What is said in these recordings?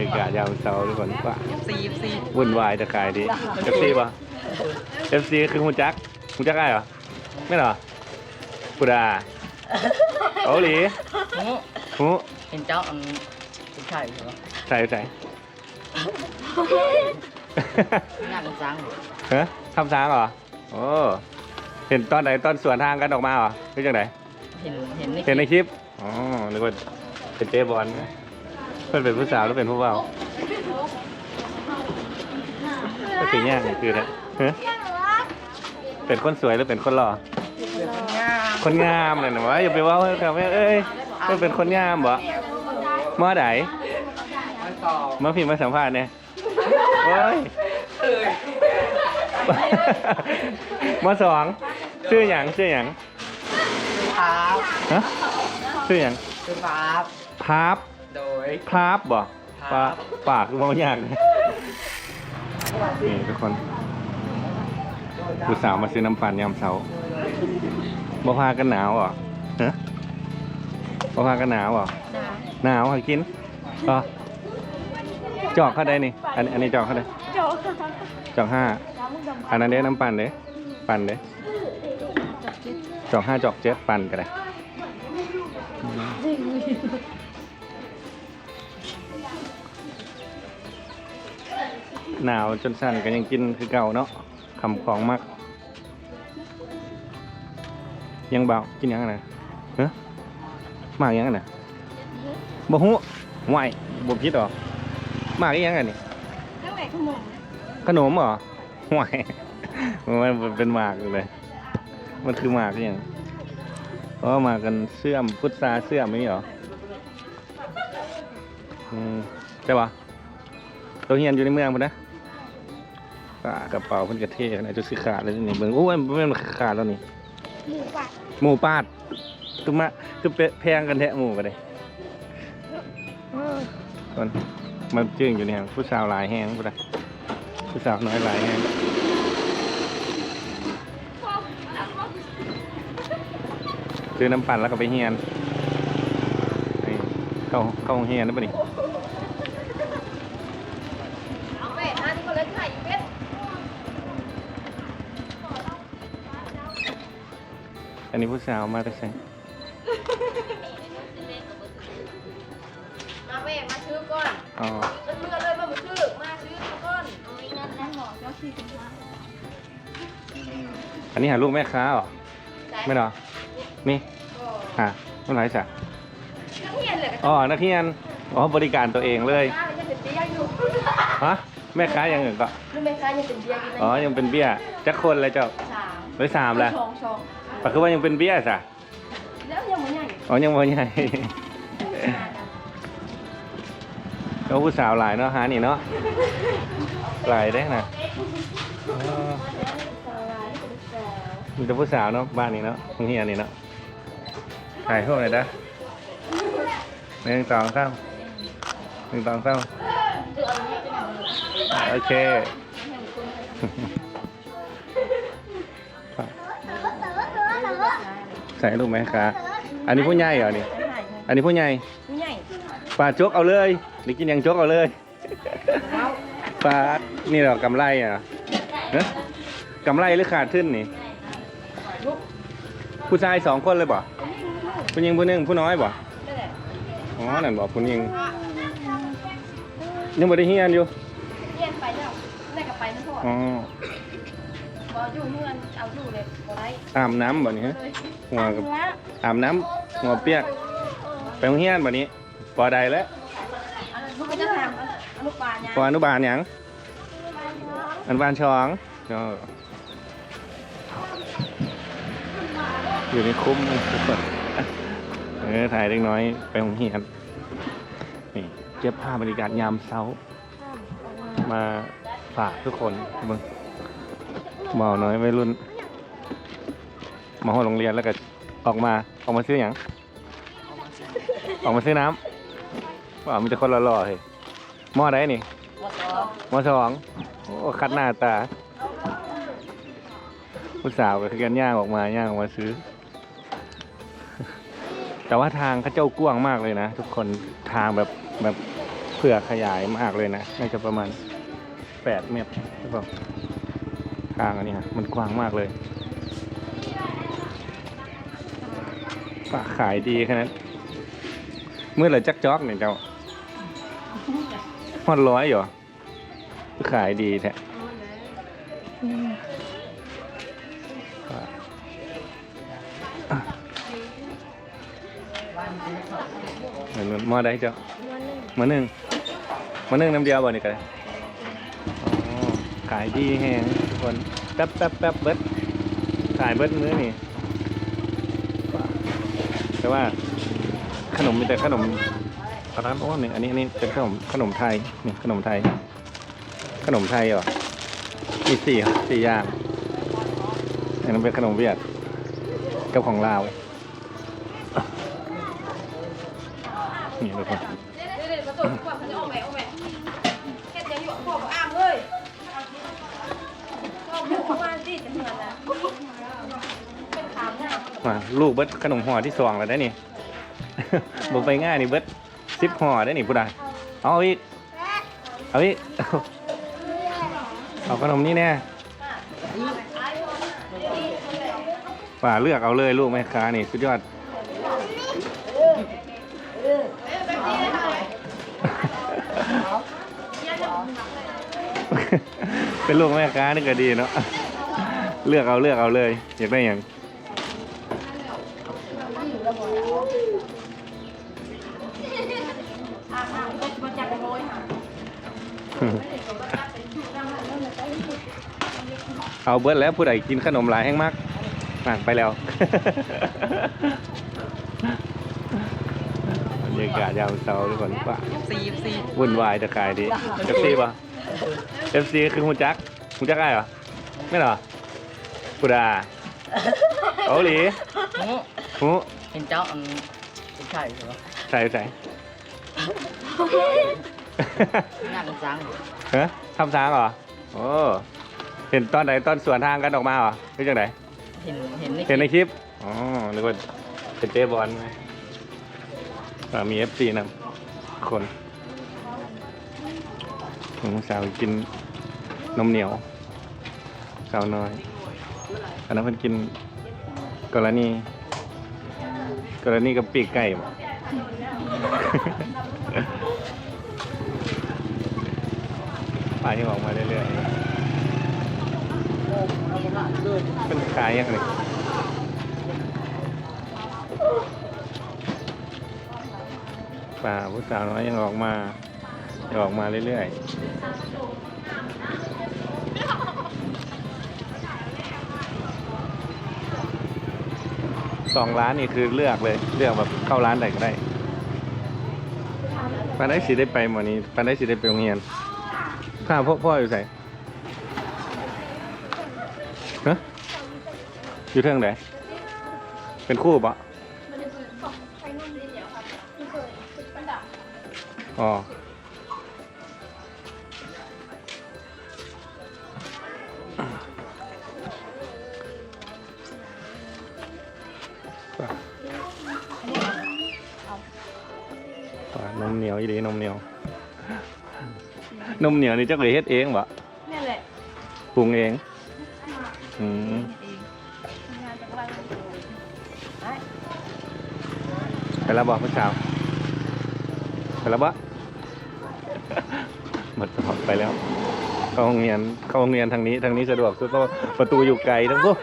รยากาศยามเช้าทุกคนว่าซีซีวุ่นวายแต่ขายดีเอฟซีป่ะเอฟซีคือฮูจักฮูจักไอ้เหรอไม่เหรอปุดาโอาหลีโอ้ฮูเห็นเจ้าอันผู้ชายเหรอใส่ใส่หน้ากันจังฮะทำช้างเหรอโอ้เห็นตอนไหนตอนสวนทางกันออกมาเหรอหรือจังไหนเห็นเห็นในเห็นในคลิปอ๋อนึกว่าเป็นเจ๊บอล เพื่อนเป็นผู้สาวหรือเป็นผู้บ่าวก็คือแย่งคือนะฮะเป็นคนสวยหรือเป็นคนหล่อ คนงามเลยนะวะอย่าไปว่าเขาครับเอ้ยเพื่อนเป็นคนงามบ่มาไหนมาพิมพ์มาสัมภาษณ์เนี่ยโอ้ยมาสองชื่อหยังชื่อหยังครับฮะชื่อหยังคือครับพาบโด ยพาบบ่ปาปากมองยากเลยนี่ทุกคนผู้สาวมาซื้อน้ำปั่นยามเช้าบ่พากันหนาวเหรอฮะบ่พากันหนาวเหรอหนาวให้กินก็จอกเข้าได้นี่ อันอันนี้จอกเข้าได้จอกห้าอันนั้นเด้น้ำปั่นเด้ปั่นเด้จอกห้าจอกเจ็ดปั่นก็ได้ หนาวจนสั่นก็ยังกินคือเก่าเนาะคำของมากยังเบากินยังไงนะเฮ้มากยังไงนะบ่ฮู้ห่วบ่คิดหรอมากยังไงนี่ขนมขนมเหรอห่วยมันเป็นหมากเลย มันคือหมากอหยังเพราะมากันเสื่อมพุทราเสื่อมไม่หรออืมใช่ปะตัวเฮียนอยู่ในเมืองพุ่นนะ ป่ากระเป๋าเพิ่นกระเท่ขนาดจุดสิขาดเลยนี่เบิ่งโอ้ยมันขาดแล้วนี่หมูปัดหมูปาดคือมาคือเปะแพงกันแท้หมูกันเลยคนมันจึงอยู่เนี่ยผู้สาวหลายแห้งพุ่นนะผู้สาวน้อยหลายแห้งซื้อน้ำปั่นแล้วก็ไปเฮียนนี่เข้าเข้าเฮียนนะปะนี่ เอาเป็ดอันนี้ก็เลยถ่ายอีเป็ด อั นนี้ผู้สาวมาแต่ใส่มาเป็ดมาซื้อก่อนอ๋อมันเมื่อเลยมาซื้อมาซื้อก่อนเอาอีนั่นนั่นบอกเจ้าสี่สิบห้าอันนี้หาลูกแม่ค้าเหรอไม่เหรอนี่ก็หาไม่ไรจ้ะนักเรียนเลยอ๋อนักเรียนอ๋อบริการตัวเองเลยค้ายังเป็นเบี้ยอยู่ฮะแม่ค้าอย่างอื่นก็รู้ไหมคะยังเป็นเบี้ยอยู่อ๋อยังเป็นเบี้ยจักคนเลยเจ้าสาม ร้อยสามแหละชองชองแต่คือว่ายังเป็นเบี้ยสะแล้วยังไม่ใหญ่อ๋อยังบ่ใหญ่ก็ผู้สาวหลายเนาะหานี่เนาะหลายได้นะอ๋อมีแต่ผู้สาวเนาะบ้านนี้เนาะโรงเรียนนี่เนาะถ่ายพวกไหนอยนะหนึ่งสองสามหนึ่งสองสามโอเค ใส่ลูกไหมคะอันนี้ผู้ใหญ่เหรอนี่ อันนี้ผู้ใหญ่ไม่ใหญ่ปลาจกเอาเลยนี่กินยังจกเอาเลยปลานี่เหรอกำไรอะเนะกำไรหรือขาดขึ้นนี่ ผู้ชายสองคนเลยบ่ผู้หญิงผู้หนึ่งผู้น้อยบ่นั่นแหละอ๋อนั่นบ่ผู้หญิงยังบ่ได้เฮียนอยู่เรียนไปแล้วได้กับไปนะพ่ออ๋อ บ่อยู่เมื่อนเอาอยู่เลยบ่ได้อาบน้ำบ่นี่ฮะเลยหัวกับอาบน้ำหัวเปียกไปโรงเรียนบ่นี้ปอใดแล้วอันนั้นลูกก็จะทำอนุบาลเนี่ยปออนุบาลหยังอนุบาลชองก็อยู่ในคุ้มทุกคนเออถ่ายเล็กน้อยไปโรงเรียนนี่เก็บผ้าบริการยามเช้า มาฝากทุกคนเบิ่ง เบาน้อยวัยรุ่นมาห้องโรงเรียนแล้วก็ออกมาออกมาซื้ออย่างออกมาซื้อน้ำว่ามีแต่คนหล่อๆเฮ้ยหม้อใดนี่ว่าต่อหม้อสองโอ้คัดหน้าตาผู้สาวก็คือกันย่างออกมาย่างออกมาซื้อ แต่ว่าทางเขาเจ้ากว้างมากเลยนะ ทุกคนทางแบบแบบเผื่อขยายมากเลยนะน่าจะประมาณแปดเมตรหรือเปล่า ทางอันนี้ฮะมันกว้างมากเลยปลาขายดีขนาดนั้นเมื่อไหรจักจอกเนี่ยเจ้าฮอดร้อยเหรอขายดีแท้เหมือนมอได้เจ้าหมาหนึ่งหมาหนึ่งน้ำเดียวบ่นี่กันขายดีแฮง คนแป๊บแป๊บแป๊บเบิดขายเบิดมื้อนี่แต่ว่าขนมมีแต่ขนมตอนนั้นโอ้หนึ่งอันนี้อันนี้เป็นขนมขนมไทยนี่ขนมไทย ขนมไทยเหรอมีสี่สี่อย่างอันนั้นเป็นขนมเวียดกับของลาวนี่ทุกคน สิจะเหมือนนะเป็นขามหน้ามาลูกเบิดขนมห่อที่สองแล้วได้นี่ บ่ไปง่ายนี่เบิดสิบห่อได้นี่ผู้ใดเอาอีก เอาอีก เอาขนมนี้แน่ป่าเลือกเอาเลยลูกแม่ค้านี่สุดยอด เป็นลูกแม่ค้านี่ก็ดีเนาะ เลือกเอาเลือกเอาเลย อยากได้อย่างอ่างอ่างก็มาจากโรยค่ะเอาเบิร์ดแล้วผู้ใดกินขนมหลายแห้งมากมาไปแล้วบรรยากาศยามเช้าทุกคนป่ะซีซีวุ่นวายจะขายดีเอฟซีป่ะเอฟซีคือฮูจักฮูจักได้เหรอไม่เหรอ ผู้ดาเอาหลีฮูเห็นเจ้าอันเป็นไข่เหรอใส่ใส่นั่งจังเฮ้ยทำทางเหรอโอ้เห็นตอนไหนตอนสวนทางกันออกมาเหรอเป็นจังไหนเห็นเห็นในเห็นในคลิปอ๋อนึกว่าเป็นเจ๊บอลไงอ่ามีเอฟซีนะคนผมสาวกินนมเหนียวสาวน้อย อันนั้นเพิ่นกินกรณีกรณีกับปีกไก่บ่ปลาที่ออกมาเรื่อยๆเป็นขายยังไงป่าผู้สาวน้อยยังออกมายังออกมาเรื่อยๆ สองร้านนี่คือเลือกเลย เลือกแบบเข้าร้านไหนก็ได้ปานได้สิได้ไปหมอนี้ปานได้สิได้ไปโรงเรียนข้าพ่อพ่ออยู่ใส่ฮะอยู่เทิงไหนเป็นคู่ปะมันจะคือขอ นุ่มนิดเดียวครับที่เคยคือประดับอ๋อป่านมเหนียวอีดีนมเหนียวนมเหนียวนี่เจ้าเคยเฮ็ดเองปะนี่แหละปรุงเองอืมงานจากวันไปแล้วบอกเมื่อเช้าไปแล้วบะหมดสอบไปแล้ว เข้าโรงเรียนเข้าโรงเรียนทางนี้ทางนี้สะดวกสุดเพราะว่าประตูอยู่ไกลทั้งพวก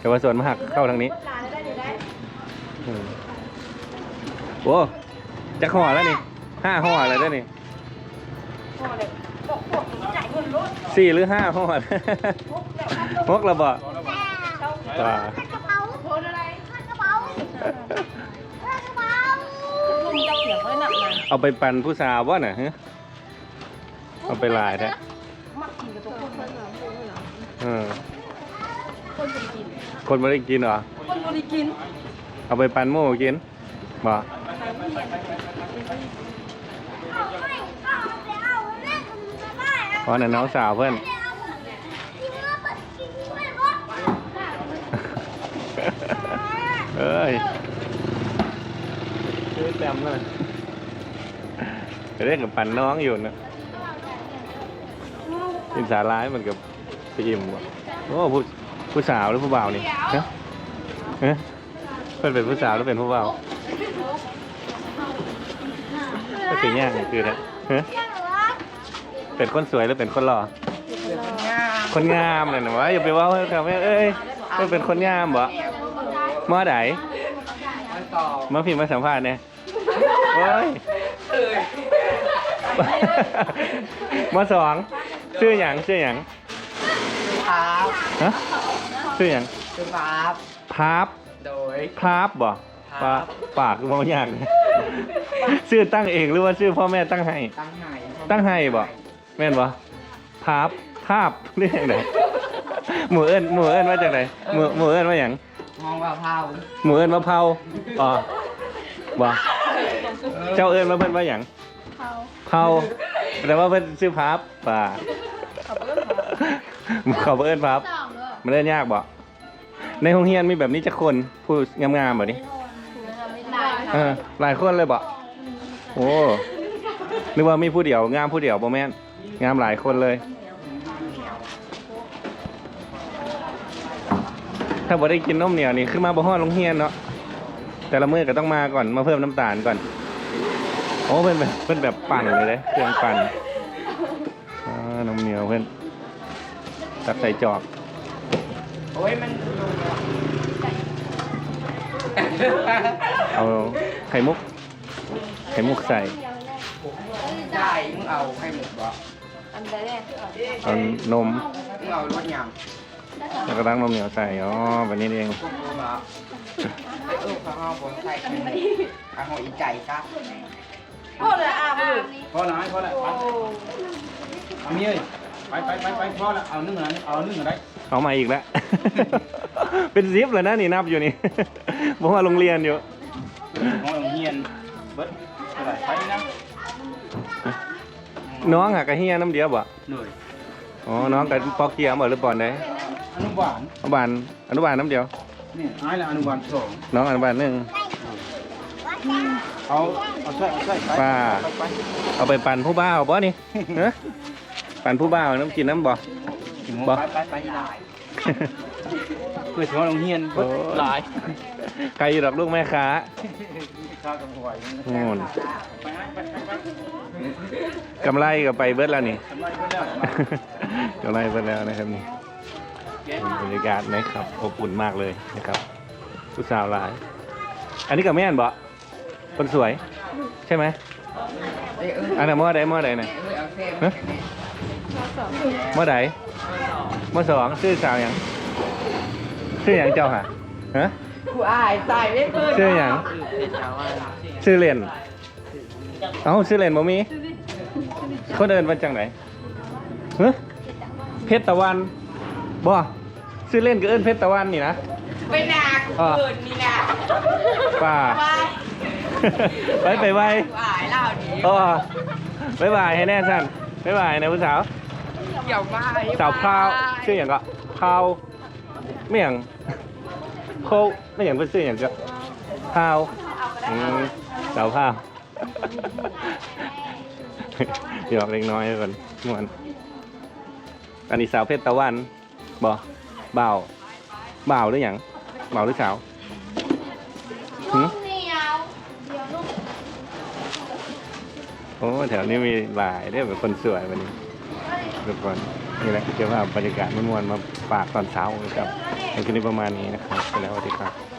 แต่ว่าส่วนมากเข้าทางนี้ลาได้อยู่ได้อืมโอ้ จะห่อแล้วนี่ห้าห่อแล้วเด้อนี่พอเลยบอกพวกจ่ายเงินรถสี่หรือห้าห่อพวกแบบนั้นฮกระบะเจ้าว่ากระเป๋าโพสอะไรกระเป๋ากระเป๋าลุงเจ้าเสียงไว้หนักเลยเอาไปปั่นผู้สาววะน่ะฮะเอาไปลายแท้มักกินกับตัวคนคนเหรอเออคนจะกินคนไม่ได้กินเหรอ คนบริกิน เอาไปปั่นหมูกินบ่เพราะนั่นน้องสาวเพื่อนเอ้ยซื้อแต้มเลยไปเรียกกับปันน้องอยู่นะอินสาร้ายเหมือนกับไปอิ่มบ่โอ้ผู้ผู้สาวหรือผู้บ่าวนี่ฮะฮะเป็นเป็นผู้สาวหรือเป็นผู้บ่าวก็ คือแย่งคือนะฮะเป็นคนสวยหรือเป็นคนหล่อ คนงามเลยนะวะอย่าไปว่าให้เขาเอ้ยมันเป็นคนงามบ่เมาไหนมาพิมพ์มาสัมภาษณ์เนี่ยโอ้ยมาสองชื่อหยังชื่อหยังครับฮะชื่อหยังคือครับพาบโดยพาบบ่ปาบปากมองยาก ชื่อตั้งเองหรือว่าชื่อพ่อแม่ตั้งให้ ตั้งไหนตั้งให้บ่แม่นบ่พาบภาพเรียกไงหมูเอิ้นหมูเอิ้นมาจากไหนหมูหมูเอิ้นมาหยังมองว่าเผาหมูเอิ้นมะเผาอ๋อบ่เจ้าเอิ้นมาเพิ่นว่าหยังเขาเผาแต่ว่าเพิ่นชื่อพับป่าเขาเอิ้นพับสองเลยมันเล่นยากบ่ในโรงเรียนมีแบบนี้จะคนผู้งามๆแบบนี้ได้เออหลายคนเลยบ่ โอ้นึกว่ามีผู้เดียวงามผู้เดียวบ่แม่นงามหลายคนเลย ถ้าบ่ได้กินนมเหนียวนี่ขึ้นมาบ่ฮอดโรงเรียนเนาะแต่ละมื้อก็ต้องมาก่อนมาเพิ่มน้ำตาลก่อน โอ้เป็นแบบเป็นแบบปั่นเลยเลยเครื่องปั่นอ่านมเหนียวเพื่อนตักใส่จอกโอ้ยมันเอาไข่มุก ไข่มุกใส่ได้มึงเอาไข่หมกบ่อันแรกเอานม มึงเอารสยแล้วก็ตั้งนมเหนียวใส่ อ๋อแบบนี้เองำพวกมึงเหรอไอ้เออข้าวบนไข่ไข่หมกข้าวหอยอีใจครับพ่อเลยอาบอยู่พอแล้วพอแล้วไปเอามีเลยไปไปไปไปพอแล้วเอานึ่งอะไรเอานึ่งอะไรเอามาอีกแล้ว เป็นซิปเลยนะนี่นับอยู่นี่บอกว่าโรงเรียนอยู่ ของโรงเรียนเบิดเท่า ไหร่ไปนะน้องหากระเฮียน้ำเดียวบ่หน่วยอ๋อน้องกับปอกเกียร์บ่หรือปอนใดอนุบาลอนุบาลอนุบาลน้ำเดียวนี่อ้ายละอนุบาลสองน้องอนุบาลหนึ่งเอาเอาใส่เอาใส่ไปป้าไปไปเอาไปปั่นผู้บ่าวบ่นี่ฮะปั่นผู้บ่าวน้ำกินน้ำบ่ไปไปไปได้เพื่อถึงโรงเรียนเบิดหลายใครอยู่ดอกลูกแม่ค้า ข้าวกับหวยโน่นกำไรก็ไปเบิดแล้วนี่ทำไมเบิดแล้วกำไรเบิดแล้วนะครับนี่บรรยากาศนะครับอบอุ่นมากเลยนะครับผู้สาวหลาย อันนี้กับแม่นบ่คนสวย ใช่ไหมอันนั้นมอใดมอใดเนี่ยเออเอาเมอใดมอสองชื่อสาวยังชื่อยังเจ้าหะฮะ กูอายตายไม่เพิ่นชื่อหยังเป็นชาวว่าชื่อเล่นเอ้าชื่อเล่นบ่มีเขาเดินมาจากไหนเฮ้เพชรตะวันบ่ชื่อเล่นก็เอิ้นเพชรตะวันนี่นะไปนากูเกินนี่นะป้าไปไปไปไปกูอายเล่าดีอ๋อบายบายให้แน่สั้นบายบายนะผู้สาวเดี๋ยวมาสาวพราวชื่ออย่างก็พราวไม่อย่าง โคไม่อย่างเป็นชื่ออย่างก็พราวอืมสาวพราวหยอกเล็กน้อยก่อนม่วนอันนี้สาวเพชรตะวันบ่บ่าวบ่าวหรือหยังบ่าวหรือสาวหืมเหนียวเดี๋ยวลูกโอ้แถวนี้มีหลายเรื่องเป็นคนสวยวันนี้ทุกคนนี่แหละเกี่ยวกับบรรยากาศไม่มวนมาฝากตอนเช้านะครับ ในคืนนี้ประมาณนี้นะครับไปแล้วสวัสดีครับ